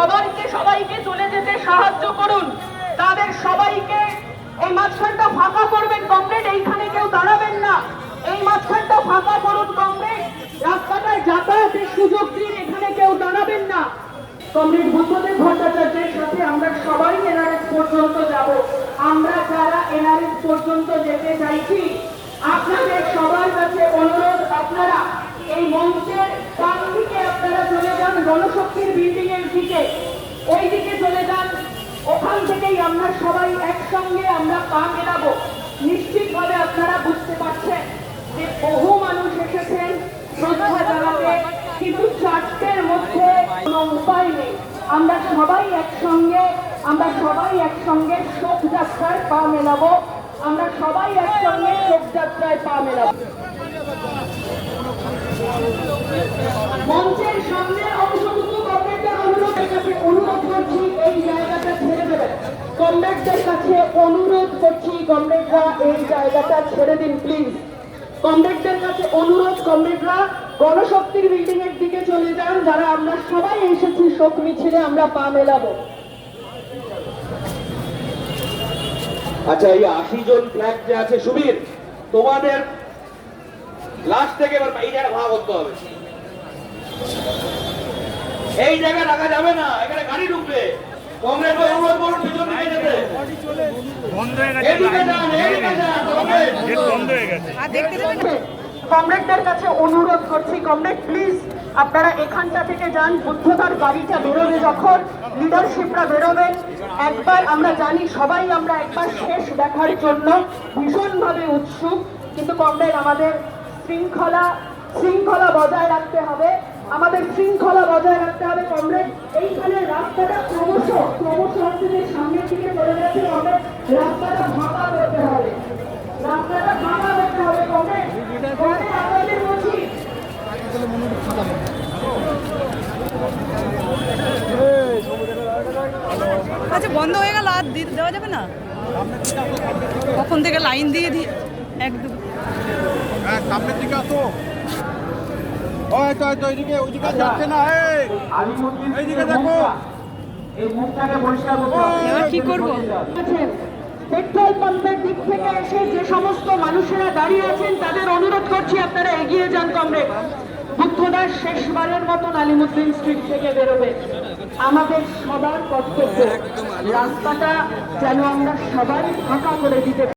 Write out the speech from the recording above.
সবাইকে সবাইকে চলে যেতে সাহায্য করুন। তাদের সবাইকে এই মাঝখানটা ফাঁকা করবেন কমরেড এইখানে কেউ দাঁড়াবেন না। এই মাঝখানটা ফাঁকা করুন কমরেড রাস্তাটায় যাতায়াতের সুযোগ দিন, এখানে কেউ দাঁড়াবেন না। কমরেড বুদ্ধদেব ভট্টাচার্যের সাথে আমরা সবাই এনআরএস পর্যন্ত যাব। আমরা যারা এনআরএস পর্যন্ত যেতে চাইছি, আপনাদের সবার কাছে অনুরোধ, আপনারা এই যান বিল্ডিং এর দিকে ওই দিকে চলে যান। ওখান থেকেই আমরা সবাই একসঙ্গে আমরা পা মেলাবো। নিশ্চিতভাবে আপনারা বুঝতে পারছেন যে বহু মানুষ এসেছেন শ্রদ্ধা জানাতে, কিন্তু চারটের মধ্যে কোনো উপায় নেই। আমরা সবাই একসঙ্গে, আমরা সবাই একসঙ্গে শোকযাত্রায় পা মেলাবো। আমরা সবাই একসঙ্গে শোকযাত্রায় পা মেলাবো। মঞ্চের সামনের অংশটুকু কমরেডদের অনুরোধের কাছে অনুরোধ করছি এই জায়গাটা ছেড়ে দেবেন কমরেডদের কাছে অনুরোধ করছি কমরেডরা এই জায়গাটা ছেড়ে দিন প্লিজ কমরেডদের কাছে অনুরোধ, কমরেডরা গণশক্তির বিল্ডিং এর দিকে চলে যান, যারা আমরা সবাই এসেছি শোক মিছিলে, আমরা পা মেলাবো। আচ্ছা এই আশি জন ফ্ল্যাগ যে আছে, সুবীর, তোমাদের লাস্ট থেকে এবার এই জায়গায় ভাড়া করতে হবে। এই জায়গায় রাখা যাবে না কংগ্রেস অনুরোধ করুন পিছন দিকে যেতে। বন্ধ হয়ে গেছে এদিকে যান এদিকে যান কংগ্রেস বন্ধ হয়ে গেছে। কমরেডদের কাছে অনুরোধ করছি কমরেড প্লিজ আপনারা এখানটা থেকে যান বুদ্ধতার গাড়িটা বেরোবে যখন লিডারশিপরা বেরোবেন একবার আমরা জানি সবাই আমরা একবার শেষ দেখার জন্য ভীষণভাবে উৎসুক। কিন্তু কমরেড আমাদের শৃঙ্খলা শৃঙ্খলা বজায় রাখতে হবে। আমাদের শৃঙ্খলা বজায় রাখতে হবে কমরেড। এইখানে রাস্তাটা ক্রমশ ক্রমশ হচ্ছে যে সামনের দিকে চলে যাচ্ছে কমরেড। রাস্তাটা ফাঁকা করতে হবে। রাস্তাটা ফাঁকা করতে হবে কমরেড। আপনাদের বলছি। আচ্ছা বন্ধ হয়ে গেল আর দিতে দেওয়া যাবে না? কখন থেকে লাইন দিয়ে দিয়ে একদম হ্যাঁ সামনের দিকে আসো। ওইদিকে ওইদিকে যাচ্ছে না এইদিকে দেখো। এই মুখটাকে পরিষ্কার করতে কি করব? পেট্রোল পাম্পের দিক থেকে এসে যে সমস্ত মানুষেরা দাঁড়িয়ে আছেন তাদের অনুরোধ করছি আপনারা এগিয়ে যান কমরেড। বুদ্ধদাস শেষবারের মতন আলিমুদ্দিন স্ট্রিট থেকে বেরোবে। আমাদের সবার কর্তব্য রাস্তাটা যেন আমরা সবাই ফাঁকা করে দিতে